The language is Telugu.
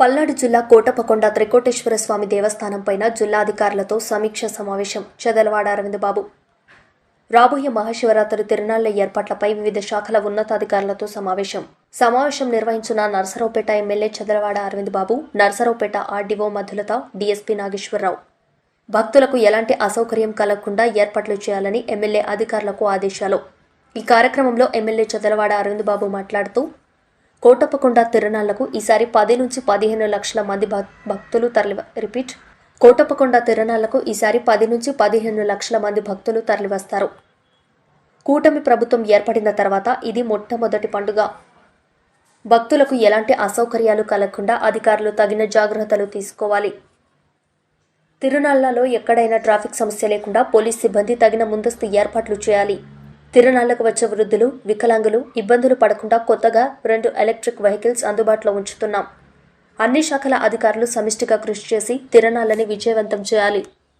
పల్నాడు జిల్లా కోటపకొండ త్రికోటేశ్వర స్వామి దేవస్థానం పైన జిల్లా అధికారులతో సమీక్ష సమావేశం. చదలవాడ అరవింద్ బాబు. రాబోయే మహాశివరాత్రి తిరునాళ్ళ ఏర్పాట్లపై వివిధ శాఖల ఉన్నతాధికారులతో సమావేశం. సమావేశం నిర్వహించిన Narasaraopet MLA Chadalavada Aravind Babu Narasaraopet RDO Madhulatha DSP Nageswararao. భక్తులకు ఎలాంటి అసౌకర్యం కలగకుండా ఏర్పాట్లు చేయాలని ఎమ్మెల్యే అధికారులకు ఆదేశాలు. ఈ కార్యక్రమంలో ఎమ్మెల్యే చదలవాడ అరవింద్ బాబు మాట్లాడుతూ కోటప్పకొండ తిరణాలకు ఈసారి పది నుంచి పదిహేను లక్షల మంది భక్- భక్తులు తరలి రిపీట్. కోటప్పకొండ తిరణాలకు ఈసారి పది నుంచి పదిహేను లక్షల మంది భక్తులు తరలివస్తారు. కూటమి ప్రభుత్వం ఏర్పడిన తర్వాత ఇది మొట్టమొదటి పండుగ. భక్తులకు ఎలాంటి అసౌకర్యాలు కలగకుండా అధికారులు తగిన జాగ్రత్తలు తీసుకోవాలి. తిరునాళ్ళలో ఎక్కడైనా ట్రాఫిక్ సమస్య లేకుండా పోలీస్ సిబ్బంది తగిన ముందస్తు ఏర్పాట్లు చేయాలి. తిరునాళ్ళకు వచ్చే వృద్ధులు వికలాంగులు ఇబ్బందులు పడకుండా కొత్తగా రెండు ఎలక్ట్రిక్ వెహికల్స్ అందుబాటులో ఉంచుతున్నాం. అన్ని శాఖల అధికారులు సమిష్టిగా కృషి చేసి తిరణాలని విజయవంతం చేయాలి.